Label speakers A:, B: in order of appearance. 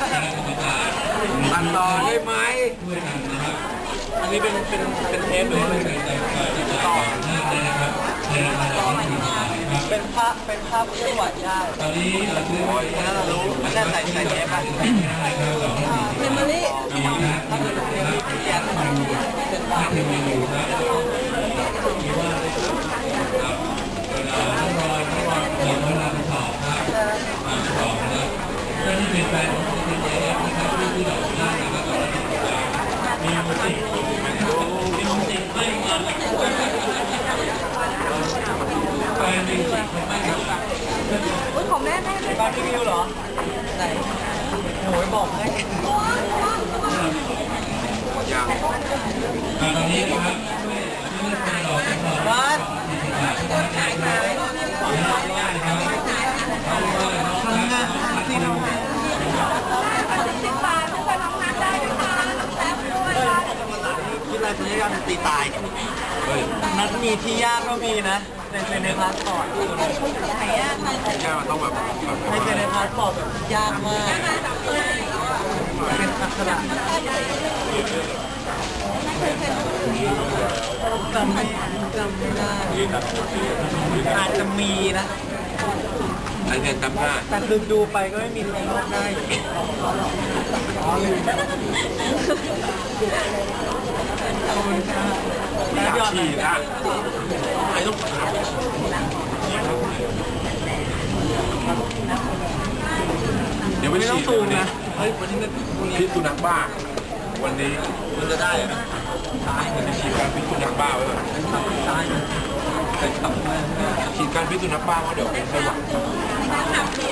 A: ตัดต่อได้ไหม
B: อันนี้เป็นเป็นเป็นเทปหรือเป็นต่อเป็นภาพเป็นภาพเคลื่อนไหวได้
C: ตอนนี้เราซื้อ
B: โอ้ยงั้นเรารู้มันน่าใส่ใส่เทปอะ
D: เมมโมรี่
B: ถ้าเกิดเป็นเทปที่แกนเป็นภาพ
C: เดี๋ยวเวลาไปสอบครับมาสอบนะครับเพื่อนที่เป็นแฟนของคุณเอฟนะครับที่ที่เราได้นะครับก็ติดตามมีมุสิกมีมุสิกไม่มัน แฟนมิวสิกไม่ครับ
D: อุ้ยของแม่แม่
B: บ้านพี่วิวเหรอ ไหนโอ้ยบอกให้
A: ยัง
C: ตอนนี้
B: อะไรพยายามตีตายนัดมีที่ยากก็มีนะในในพาสปอร์ต
D: ไหนอะ
A: แค่มันต้องแบบแบบ
B: ในเป็นในพาสปอร์ตแบบยากมากเป็นอักขระจำไม่จำไม่ได้อาจจะมีนะ
A: อันนี้จำได้
B: แต่ดูดูไปก็ไม่มีใครรอดได้อ๋อลืม ขอบคุณครับ
A: อยากฉี่นะไอ้ต้องเดี๋ยวไป
B: ไม่ต้อง
A: ฉี่
B: ซูม
A: วันนี้
B: นะเฮ้ยวันนี้มัน
A: พิษสุนัขบ้า วันนี้
B: มันจะได้ไหม
A: มันจะฉีดการพิษสุนัขบ้าไว้ก่อน
B: ตายไปขับมา
A: ฉีดการพิษสุนัขบ้าเพราะเดี๋ยวเป็นไข้หวัด
D: หักเดี